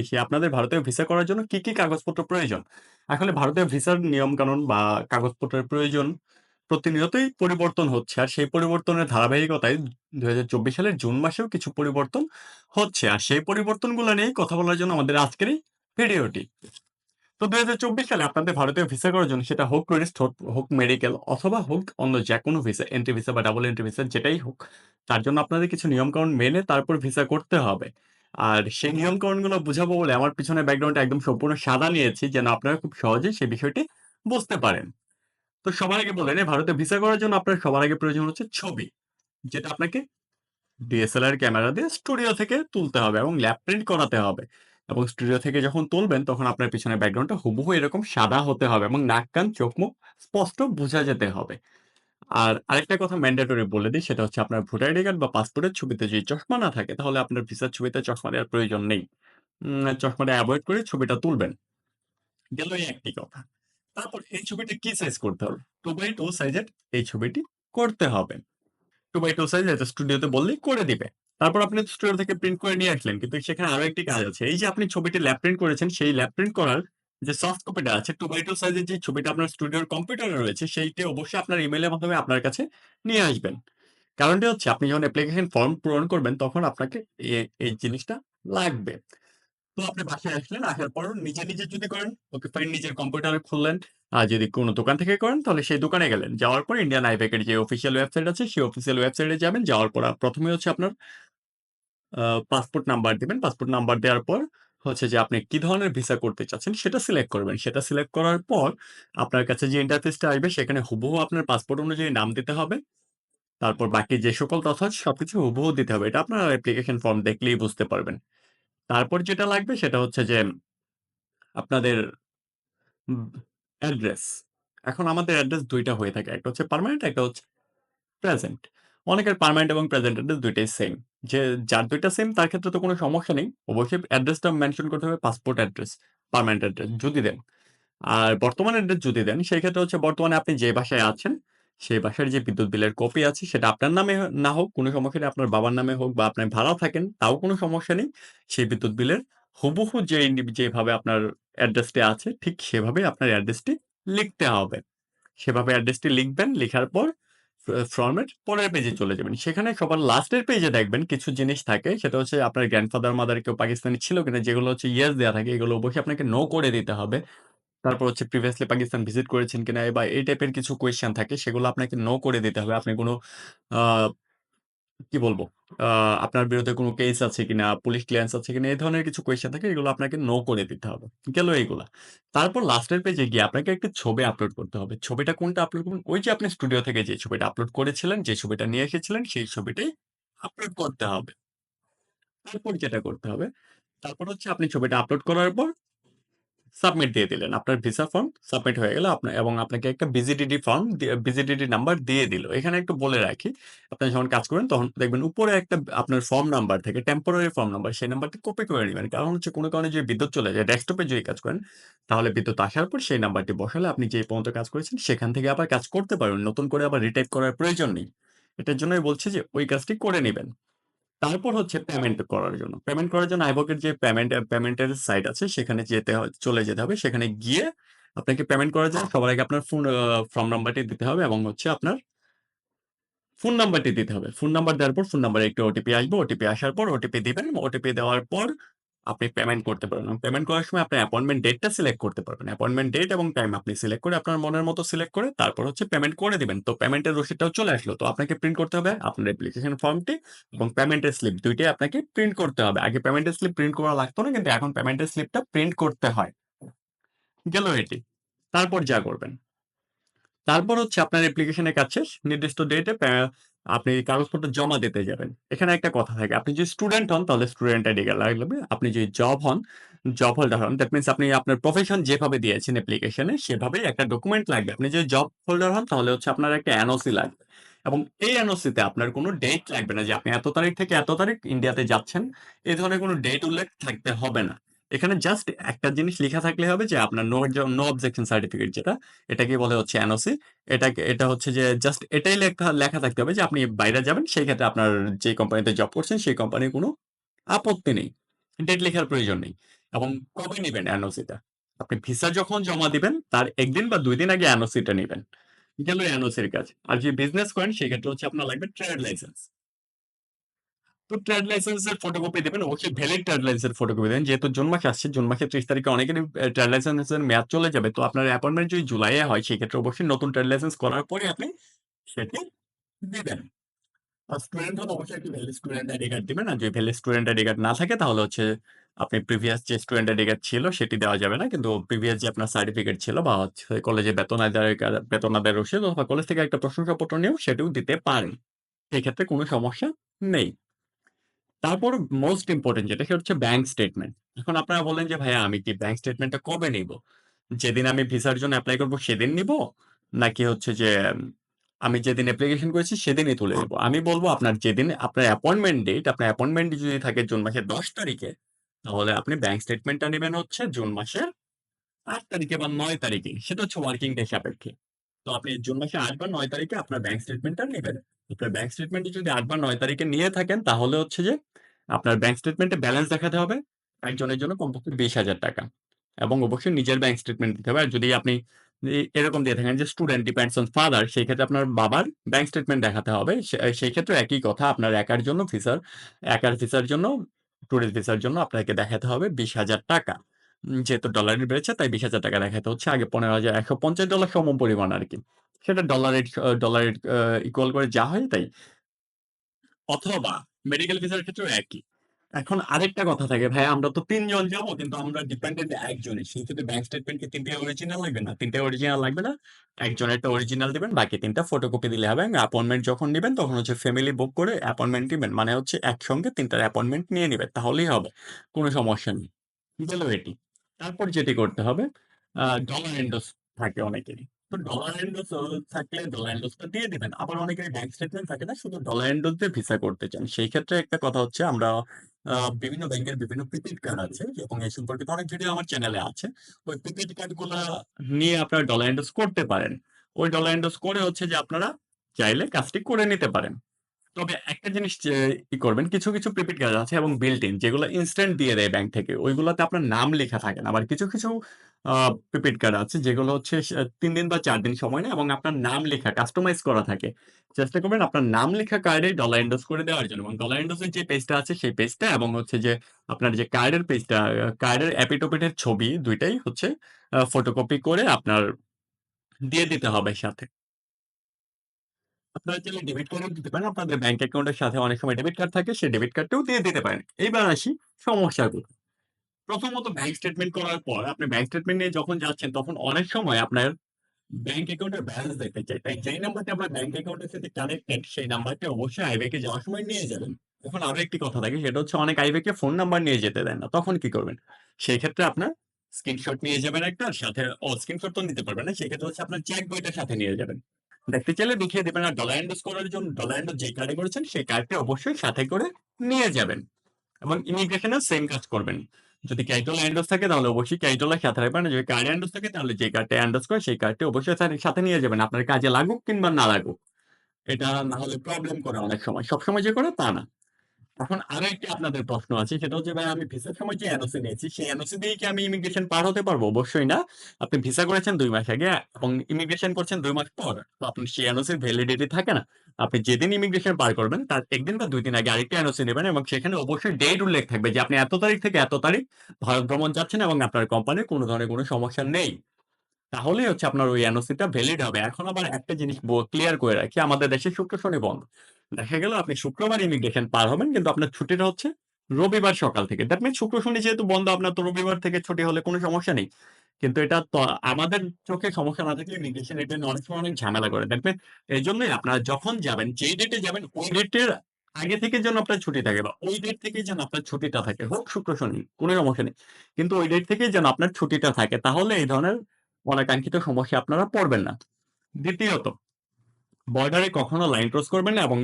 এসে আপনাদের ভারতীয় ভিসা করার জন্য কি, কি কাগজপত্র প্রয়োজন? আসলে ভারতীয় ভিসার নিয়মকানুন বা কাগজপত্রের প্রয়োজন প্রতিনিয়তই পরিবর্তন হচ্ছে। আর সেই পরিবর্তনের ধারাবাহিকতায় ২০২৪ সালের জুন মাসেও কিছু পরিবর্তন হচ্ছে। আর সেই পরিবর্তনগুলো নিয়েই কথা বলার জন্য আমাদের আজকের এই ভিডিওটি। তো ২০২৪ সালে আপনাদের ভারতীয় ভিসা করার জন্য সেটা হোক টুরিস্ট হোক, হোক মেডিকেল অথবা হোক অন্য যেকোনো ভিসা, এন্ট্রি ভিসা বা ডাবল এন্ট্রি ভিসা যেটাই হোক, তার জন্য আপনাদের কিছু নিয়মকানুন মেনে তারপর ভিসা করতে হবে। আর সেই নিয়মকানুনগুলো বুঝাবো বলে আমার পিছনে ব্যাকগ্রাউন্ডটা একদম সম্পূর্ণ সাদা নিয়েছি যেন আপনারা খুব সহজে সেই বিষয়টি বুঝতে পারেন। তো সবার আগে বলেন ভারতে ভিসা করার জন্য আপনার সবার আগে প্রয়োজন হচ্ছে ছবি। যেটা আপনাকে ডিএসএলআর ক্যামেরা দিয়ে স্টুডিও থেকে তুলতে হবে এবং ল্যাব প্রিন্ট করাতে হবে। এবং স্টুডিও থেকে যখন তুলবেন তখন আপনার পিছনে ব্যাকগ্রাউন্ডটা হুবহু এরকম সাদা হতে হবে এবং নাক, কান, চোখ, মুখ স্পষ্ট বোঝা যেতে হবে। আর আরেকটা কথা ম্যান্ডেটরি বলে দেই, সেটা হচ্ছে আপনার ভোটার আইডি কার্ড বা পাসপোর্টের ছবিতে যদি চশমা না থাকে, তাহলে আপনার ভিসার ছবিতে চশমা দেওয়ার প্রয়োজন নেই। চশমাটা এভয়েড করে ছবিটা তুলবেন। গেল এই একটি কথা। তারপর এই ছবিটি কি সাইজ করতে হবে? টু বাই টু সাইজের এই ছবিটি করতে হবে। টু বাই টু সাইজ এটা স্টুডিওতে বললেই করে দিবে। তারপর আপনি স্টুডিও থেকে প্রিন্ট করে নিয়ে আসলেন। কিন্তু সেখানে আরও একটি কাজ আছে। এই যে আপনি ছবিটি ল্যাব প্রিন্ট করেছেন, সেই ল্যাব প্রিন্ট করার যে সফট কপিটা আছে 2 বাই 2 সাইজের যে ছবিটা আপনার স্টুডিওর কম্পিউটারে রয়েছে সেইটি অবশ্যই আপনার ইমেইলের মাধ্যমে আপনার কাছে নিয়ে আসবেন। কারণটি হচ্ছে আপনি যখন অ্যাপ্লিকেশন ফর্ম পূরণ করবেন তখন আপনাকে এই জিনিসটা লাগবে। তো আপনি বাসায় আসলেন, আসার পর নিজে, নিজে যদি করেন ওকে ফাইন নিজের কম্পিউটারে খুললেন। আর যদি কোনো দোকান থেকে করেন তাহলে সেই দোকানে গেলেন। যাওয়ার পর ইন্ডিয়ান আইপ্যাক এর যে অফিসিয়াল ওয়েবসাইট আছে সেই অফিসিয়াল ওয়েবসাইটে যাবেন। যাওয়ার পর ১ম হচ্ছে আপনার পাসপোর্ট নাম্বার দিবেন। পাসপোর্ট নাম্বার দেওয়ার পর হচ্ছে যে আপনি কি ধরনের ভিসা করতে চাচ্ছেন সেটা সিলেক্ট করবেন। সেটা সিলেক্ট করার পর আপনার কাছে যে ইন্টারফেসটা আসবে সেখানে হুবহু আপনার পাসপোর্ট অনুযায়ী নাম দিতে হবে। তারপর বাকি যে সকল তথ্য আছে সবকিছু হুবহু দিতে হবে। এটা আপনার অ্যাপ্লিকেশন ফর্ম দেখলেই বুঝতে পারবেন। তারপর যেটা লাগবে সেটা হচ্ছে যে আপনাদের অ্যাড্রেস। এখন আমাদের অ্যাড্রেস দুইটা হয়ে থাকে। একটা হচ্ছে পার্মানেন্ট, একটা হচ্ছে প্রেজেন্ট। অনেকের পার্মানেন্ট এবং প্রেজেন্ট অ্যাড্রেস ২ টাই সেম। যে যার দুইটা সেম তার ক্ষেত্রে তো কোনো সমস্যা নেই। অবশ্যই অ্যাড্রেসটা মেনশন করতে হবে পাসপোর্ট অ্যাড্রেস, পার্মানেন্ট অ্যাড্রেস যদি দেন। আর বর্তমান অ্যাড্রেস যদি দেন সেই ক্ষেত্রে হচ্ছে বর্তমানে আপনি যে বাসায় আছেন সেই বাসার যে বিদ্যুৎ বিলের কপি আছে সেটা আপনার নামে না হোক কোনো সমস্যা নেই। আপনার বাবার নামে হোক বা আপনি ভাড়াও থাকেন তাও কোনো সমস্যা নেই। সেই বিদ্যুৎ বিলের হুবহু যে যেভাবে আপনার অ্যাড্রেসটি আছে ঠিক সেভাবে আপনার অ্যাড্রেসটি লিখতে হবে। সেভাবে অ্যাড্রেসটি লিখবেন। লিখার পর ফরমেট পরের পেজে চলে যাবেন। সেখানে সবার লাস্টের পেজে দেখবেন কিছু জিনিস থাকে। সেটা হচ্ছে আপনার গ্র্যান্ডফাদার মাদার কেউ পাকিস্তানি ছিল কিনা, যেগুলো হচ্ছে ইয়েস দেওয়া থাকে, এগুলো অবশ্যই আপনাকে নো করে দিতে হবে। তারপর হচ্ছে প্রিভিয়াসলি পাকিস্তান ভিজিট করেছেন কিনা, বা এই টাইপের কিছু কোয়েশ্চেন থাকে, সেগুলো আপনাকে নো করে দিতে হবে। আপনি কোনো কি বলব? আপনার বিরুদ্ধে কোনো কেস আছে কিনা, পুলিশ ক্লিয়ারেন্স আছে কিনা এই ধরনের কিছু কোয়েশ্চেন থাকে এগুলো আপনাকে নো করে দিতে হবে। গেল এইগুলা। তারপর লাস্টের পেজে গিয়ে আপনাকে একটি ছবি আপলোড করতে হবে। ছবিটা কোনটা আপলোড করবেন? ওই যে আপনি স্টুডিও থেকে যে ছবিটা আপলোড করেছিলেন, যে ছবিটা নিয়ে এসেছিলেন সেই ছবিটাই আপলোড করতে হবে। তারপর যেটা করতে হবে, তারপর হচ্ছে আপনি ছবিটা আপলোড করার পর সাবমিট দিয়ে দিলেন। আপনার ভিসা ফর্ম সাবমিট হয়ে গেল আপনার এবং আপনাকে একটা ভিজিডিডি ফর্ম ভিজিডিডি নাম্বার দিয়ে দিল। এখানে একটু বলে রাখি, আপনি যখন কাজ করবেন তখন দেখবেন উপরে একটা আপনার ফর্ম নাম্বার থাকে, টেম্পোরারি ফর্ম নাম্বার সেই নাম্বারটি কপি করে নিবেন। কারণ হচ্ছে কোনো কারণে যদি বিদ্যুৎ চলে যায়, ডেস্কটপে যদি কাজ করেন তাহলে বিদ্যুৎ আসার পর সেই নাম্বারটি বসালে আপনি যে পর্যন্ত কাজ করেছেন সেখান থেকে আবার কাজ করতে পারবেন। নতুন করে আবার রিটাইপ করার প্রয়োজন নেই। এটার জন্যই বলছি যে ওই কাজটি করে নিবেন। তারপর হচ্ছে পেমেন্ট করার জন্য। পেমেন্ট করার জন্য আইবকের যে পেমেন্ট পেমেন্টের সাইট আছে, সেখানে যেতে চলে যেতে হবে। সেখানে গিয়ে আপনাকে পেমেন্ট করার জন্য সবার আগে আপনার ফোন ফর্ম নাম্বারটি দিতে হবে এবং হচ্ছে আপনার ফোন নাম্বারটি দিতে হবে। ফোন নাম্বার দেওয়ার পর ফোন নাম্বারে একটি ওটিপি আসবে। ওটিপি আসার পর ওটিপি দিবেন। ওটিপি দেওয়ার পর আপনি পেমেন্ট করতে পারবেন। পেমেন্ট করার সময় আপনি অ্যাপয়েন্টমেন্ট ডেটটা সিলেক্ট করতে পারবেন। অ্যাপয়েন্টমেন্ট ডেট এবং টাইম আপনি সিলেক্ট করে আপনার মনের মতো সিলেক্ট করে তারপর হচ্ছে পেমেন্ট করে দিবেন। তো পেমেন্টের রসিদটাও চলে আসলো। তো আপনাকে প্রিন্ট করতে হবে আপনার অ্যাপ্লিকেশন ফর্মটি এবং পেমেন্টের স্লিপ ২ টাই আপনাকে প্রিন্ট করতে হবে। আগে পেমেন্টের স্লিপ প্রিন্ট করা লাগতো না, কিন্তু এখন পেমেন্টের স্লিপটা প্রিন্ট করতে হয়। গেল এটি। তারপর যা করবেন তারপর হচ্ছে আপনার অ্যাপ্লিকেশনের কাজ শেষ। নির্দিষ্ট ডেটে আপনি কাগজপত্র জমা দিতে যাবেন। এখানে একটা কথা থাকে। আপনি যদি স্টুডেন্ট হন তাহলে স্টুডেন্ট আইডি লাগবে। আপনি যদি জব হন, জব হোল্ডার হন দ্যাট মিনস আপনি আপনার প্রফেশন যেভাবে দিয়েছেন অ্যাপ্লিকেশনে সেভাবেই একটা ডকুমেন্ট লাগবে। আপনি যদি জব হোল্ডার হন তাহলে হচ্ছে আপনার একটা এনওসি লাগবে। এবং এই এনওসিতে আপনার কোনো ডেট লাগবে না যে আপনি এত তারিখ থেকে এত তারিখ ইন্ডিয়াতে যাচ্ছেন। এ ধরনের কোনো ডেট উল্লেখ থাকতে হবে না। এখানে জাস্ট একটা জিনিস লেখা থাকলে হবে যে আপনার নো নো অবজেকশন সার্টিফিকেট যেটা, এটাকে বলে হচ্ছে এনওসি। এটাকে এটা হচ্ছে যে জাস্ট এটাই লেখা লেখা থাকতে হবে যে আপনি বাইরে যাবেন সেই ক্ষেত্রে আপনার যে কোম্পানিতে জব করছেন সেই কোম্পানির কোনো আপত্তি নেই। ডেট লেখার প্রয়োজন নেই। এবং কবে নিবেন এনওসিটা? আপনি ভিসা যখন জমা দিবেন তার একদিন বা দুই দিন আগে এনওসিটা নিবেন। গেল এনওসির কাজ। আর যে বিজনেস করেন সেক্ষেত্রে হচ্ছে আপনার লাগবে ট্রেড লাইসেন্স। তো ট্রেড লাইসেন্সের ফটোকপি দিবেন। অবশ্যই ভ্যালিড ট্রেড লাইসেন্সের ফটোকপি দিবেন। যেহেতু জুন মাস আসছে, জুন মাসের ৩০ তারিখে অনেকেরই ট্রেড লাইসেন্সের মেয়াদ চলে যাবে। তো আপনার অ্যাপয়েন্টমেন্ট যদি জুলাইয়ে হয় সেক্ষেত্রে অবশ্যই নতুন ট্রেড লাইসেন্স করার পরে আপনি সেটি দিবেন। স্টুডেন্ট হলে অবশ্যই একটি ভ্যালিড স্টুডেন্ট আইডি কার্ড দিবেন। আর যদি ভ্যালিড স্টুডেন্ট আইডি কার্ড না থাকে তাহলে হচ্ছে আপনি প্রিভিয়াস যে স্টুডেন্ট আইডি কার্ড ছিল সেটি দেওয়া যাবে না। কিন্তু প্রিভিয়াস যে আপনার সার্টিফিকেট ছিল বা হচ্ছে কলেজে বেতন আদায়ের কা বেতন আদায়ের রসিদ অথবা কলেজ থেকে একটা প্রশংসাপত্র নিয়েও সেটিও দিতে পারেন। এক্ষেত্রে কোনো সমস্যা নেই। তারপর মোস্ট ইম্পোর্টেন্ট যেটা সেটা হচ্ছে ব্যাংক স্টেটমেন্ট। এখন আপনারা বললেন যে, "ভাইয়া আমি কি ব্যাংক স্টেটমেন্টটা কবে নিব যেদিন আমি ভিসার জন্য এপ্লাই করব সেদিন নিবো? নাকি হচ্ছে যে আমি যেদিন অ্যাপ্লিকেশন করেছি সেদিনই তুলে নিবো?" আমি বলব আপনার যেদিন আপনার অ্যাপয়েন্টমেন্ট ডেট, আপনার অ্যাপয়েন্টমেন্ট যদি থাকে জুন মাসের ১০ তারিখে, তাহলে আপনি ব্যাংক স্টেটমেন্টটা নিবেন হচ্ছে জুন মাসের আট তারিখে বা নয় তারিখে। সেটা হচ্ছে ওয়ার্কিং ডে সাপেক্ষে। তো আপনি জুন মাসে ৮ বা ৯ তারিখে আপনার ব্যাংক স্টেটমেন্টটা নিবেন। আপনার ব্যাংক স্টেটমেন্টটা যদি ৮ বা ৯ তারিখে নিয়ে থাকেন তাহলে হচ্ছে যে আপনার ব্যাংক স্টেটমেন্টে ব্যালেন্স দেখাতে হবে একজনের জন্য কমপক্ষে ৳২০,০০০ এবং অবশ্যই নিজের ব্যাংক স্টেটমেন্ট দিতে হবে। আর যদি আপনি এরকম দিয়ে থাকেন যে স্টুডেন্ট ডিপেন্ডস অন ফাদার সেই ক্ষেত্রে আপনার বাবার ব্যাংক স্টেটমেন্ট দেখাতে হবে। সেই ক্ষেত্রেও একই কথা আপনার একার জন্য ভিসার একার ভিসার জন্য টুরিস্ট ভিসার জন্য আপনাকে দেখাতে হবে ৳২০,০০০ উম যেহেতু ডলার রেট বেড়েছে তাই ৳২০,০০০ দেখাতে হচ্ছে। আগে $১৫,১৫০ সমপরিমাণ আরকি। সেটা ডলার আ ডলার ইকুয়াল করে যা হয় তাই। অথবা মেডিকেল ভিসার ক্ষেত্রেও একই। এখন আরেকটা কথা থাকে, "ভাইয়া আমরা তো ৩ জন যাব কিন্তু আমরা ডিপেন্ডেন্ট একজনই। সেই ক্ষেত্রে ব্যাংক স্টেটমেন্ট কি ৩ টাই অরিজিনাল লাগবে?" না, ৩ টাই অরিজিনাল লাগবে না। একজনের একটা অরিজিনাল দিবেন, বাকি ৩ টা ফটোকপি দিলে হবে। অ্যাপয়েন্টমেন্ট যখন নিবেন তখন হচ্ছে ফ্যামিলি বুক করে অ্যাপয়েন্টমেন্ট নিবেন। মানে হচ্ছে একসঙ্গে ৩ টার অ্যাপয়েন্টমেন্ট নিয়ে নিবেন। তাহলেই হবে। কোনো সমস্যা নেই। গেল এটি। তারপর যেটি করতে হবে ডলার এন্ডোস থাকে অনেকেরই। তো ডলার এন্ডোস থাকলে ডলার এন্ডোসটা দিয়ে দিবেন। আবার অনেকের ব্যাংক স্টেটমেন্ট থাকে না, শুধু ডলার এন্ডোস দিয়ে ভিসা করতে চান। সেই ক্ষেত্রে একটা কথা হচ্ছে আমরা বিভিন্ন ব্যাংকের বিভিন্ন প্রিপেইড কার্ড আছে এবং এই সম্পর্কিত অনেক ভিডিও আমার চ্যানেলে আছে। ওই ক্রেডিট কার্ডগুলা নিয়ে আপনারা ডলার এন্ডোস করতে পারেন। ওই ডলার এন্ডোস করে হচ্ছে যে আপনারা চাইলে কাজটি করে নিতে পারেন। তবে একটা জিনিস ই করবেন, কিছু, কিছু প্রিপেইড কার্ড আছে এবং বিল্ট ইন যেগুলো ইনস্ট্যান্ট দিয়ে দেয় ব্যাংক থেকে। ওইগুলাতে আপনার নাম লেখা থাকে না। আবার কিছু, কিছু আ প্রিপেইড কার্ড আছে যেগুলো হচ্ছে ৩ দিন বা ৪ দিন সময় নেয় এবং আপনার নাম লেখা কাস্টমাইজ করা থাকে। চেষ্টা করবেন আপনার নাম লেখা কার্ডে ডলার এন্ডোস করে দেওয়ার জন্য এবং ডলার এন্ডোস এর যে পেজটা আছে সেই পেজটা এবং হচ্ছে যে আপনার যে কার্ডের পেজটা, কার্ডের এপিঠ-ওপিঠের ছবি ২ টাই হচ্ছে ফটোকপি করে আপনার দিয়ে দিতে হবে সাথে। আপনারা চাইলে ডেবিট কার্ডও দিতে পারেন। আপনাদের ব্যাংক অ্যাকাউন্টের সাথে অনেক সময় ডেবিট কার্ড থাকে, সেই ডেবিট কার্ডটাও দিয়ে দিতে পারেন। এইবার আসি সমস্যা? প্রথমত ব্যাংক স্টেটমেন্ট করার পর আপনি ব্যাংক স্টেটমেন্ট নিয়ে যখন যাচ্ছেন তখন অনেক সময় আপনার ব্যাংক অ্যাকাউন্টের ব্যালেন্স দেখতে চায়। তাই যেই নাম্বারটা আপনার ব্যাংক অ্যাকাউন্টের সাথে কানেক্টেড সেই নাম্বারটা অবশ্যই আইব্যাকে যাওয়ার সময় নিয়ে যাবেন। এখন আরও একটি কথা থাকে সেটা হচ্ছে অনেক আইব্যাকে ফোন নাম্বার নিয়ে যেতে দেয় না। তখন কি করবেন? সেই ক্ষেত্রে আপনার স্ক্রিনশট নিয়ে যাবেন একটা সাথে ও স্ক্রিনশট তো নিতে পারবেন না। সেক্ষেত্রে হচ্ছে আপনার চেক বইটা সাথে নিয়ে যাবেন। দেখতে চাইলে দেখিয়ে দেবেন, আর ডলার এন্ডোস করার জন্য ডলার এন্ডোস যে কার্ডে করেছেন, সেই কার্ডটি অবশ্যই সাথে করে নিয়ে যাবেন। এবং ইমিগ্রেশনের সেম কাজ করবেন। যদি ক্যাশ অ্যান্ডোস থাকে, তাহলে অবশ্যই ক্যাশ সাথে রাখবেন। যদি কার্ড অ্যান্ডোস থাকে, তাহলে যে কার্ডটা অ্যান্ডোস করে, সেই কার্ডটি অবশ্যই সাথে নিয়ে যাবেন। আপনার কাজে লাগুক কিংবা না লাগুক। এটা না হলে প্রবলেম করে অনেক সময়। সবসময় যে করে, তা না। এখন আরও একটি আপনাদের প্রশ্ন আছে সেটা হচ্ছে ভাই আমি ভিসার সময় যে এনওসি নিয়েছি সেই এনওসি দিয়েই কি আমি ইমিগ্রেশন পার হতে পারব? অবশ্যই না। আপনি ভিসা করেছেন দুই মাস আগে এবং ইমিগ্রেশন করছেন দুই মাস পর। তো আপনার সেই এনওসির ভ্যালিডিটি থাকে না। আপনি যেদিন ইমিগ্রেশন পার করবেন তার একদিন বা দুই দিন আগে আরেকটা এনওসি নেবেন এবং সেখানে অবশ্যই ডেট উল্লেখ থাকবে যে আপনি এত তারিখ থেকে এত তারিখ ভারত ভ্রমণ যাচ্ছেন এবং আপনার কোম্পানির কোনো ধরনের কোনো সমস্যা নেই। তাহলেই হচ্ছে আপনার ওই এনওসিটা ভ্যালিড হবে। এখন আবার একটা জিনিস ক্লিয়ার করে রাখি আমাদের দেশে শুক্র, শনি বন্ধ। দেখা গেল আপনি শুক্রবার ইমিগ্রেশন পার হবেন কিন্তু আপনার ছুটিটা হচ্ছে রবিবার সকাল থেকে। দ্যাট মিনস শুক্র, শনি যেহেতু বন্ধ আপনার তো রবিবার থেকে ছুটি হলে কোন সমস্যা নেই। কিন্তু এটা আমাদের চোখে সমস্যা না থাকলে ইমিগ্রেশন এটা অনেক সময় অনেক ঝামেলা করে। দেখবেন এই জন্যই আপনারা যখন যাবেন যেই ডেটে যাবেন ওই ডেটের আগে থেকে যেন আপনার ছুটি থাকে বা ওই ডেট থেকেই যেন আপনার ছুটিটা থাকে। হোক শুক্র, শনি কোনো সমস্যা নেই। কিন্তু ওই ডেট থেকেই যেন আপনার ছুটিটা থাকে। তাহলে এই ধরনের অনাকাঙ্ক্ষিত সমস্যা আপনারা পড়বেন না। দ্বিতীয়ত বর্ডারে কখনো লাইন ক্রস করবেন না এবং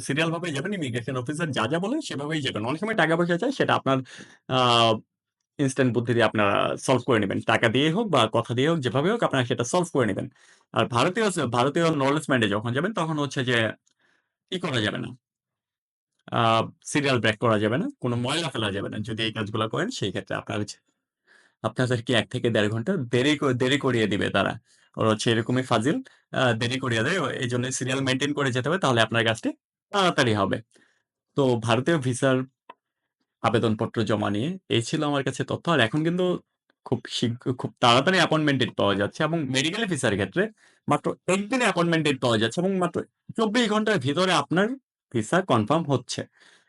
সিরিয়াল ভাবে যাবেন। ইমিগ্রেশন অফিসার যা, যা বলে সেভাবেই যাবেন। অনেক সময় টাকা-পয়সা চায় সেটা আপনার ইনস্ট্যান্ট বুদ্ধি দিয়ে আপনারা সলভ করে নেবেন টাকা দিয়ে হোক বা কথা দিয়ে হোক যেভাবে হোক আপনারা সেটা সলভ করে নেবেন আর ভারতীয় ভারতীয় নলেজ মাইন্ডে যখন যাবেন তখন হচ্ছে যে ই করা যাবে না। সিরিয়াল ব্রেক করা যাবে না। কোনো ময়লা ফেলা যাবে না। যদি এই কাজগুলো করেন সেই ক্ষেত্রে আপনার আপনাদেরকে এক থেকে দেড় ঘণ্টা দেরি ক দেরি করিয়ে দিবে তারা। ওরা হচ্ছে এরকমই ফাজিল। দেরি করিয়ে দেয়। এজন্য সিরিয়াল মেইনটেইন করে যেতে হবে। তাহলে আপনার কাজটি তাড়াতাড়ি হবে। তো ভারতীয় ভিসার আবেদনপত্র জমা নিয়ে এই ছিল আমার কাছে তথ্য। আর এখন কিন্তু খুব শীঘ্র, খুব তাড়াতাড়ি অ্যাপয়েন্টমেন্ট ডেট পাওয়া যাচ্ছে এবং মেডিকেল ভিসার ক্ষেত্রে মাত্র ১ দিনে অ্যাপয়েন্টমেন্ট ডেট পাওয়া যাচ্ছে এবং মাত্র ২৪ ঘণ্টার ভিতরে আপনার ভিসা কনফার্ম হচ্ছে।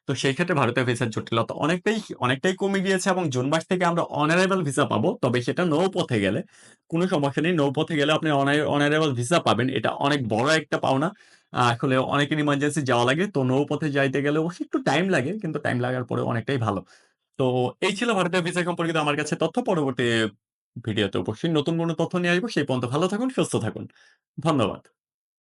তো সেই ক্ষেত্রে ভারতীয় ভিসার জটিলতা অনেকটাই অনেকটাই কমে গিয়েছে এবং জুন মাস থেকে আমরা অন অ্যারাইভাল ভিসা পাবো। তবে সেটা নৌপথে গেলে। কোনো সমস্যা নেই। নৌপথে গেলে আপনি অন অন ভিসা পাবেন। এটা অনেক বড় একটা পাওনা। আসলে অনেকের ইমার্জেন্সি যাওয়া লাগে। তো নৌপথে যাইতে গেলে অবশ্যই একটু টাইম লাগে। কিন্তু টাইম লাগার পরে অনেকটাই ভালো। তো এই ছিল ভারতীয় ভিসা সম্পর্কিত আমার কাছে তথ্য। পরবর্তী ভিডিওতে অবশ্যই নতুন কোনো তথ্য নিয়ে আসব। সেই পর্যন্ত ভালো থাকুন, সুস্থ থাকুন। ধন্যবাদ।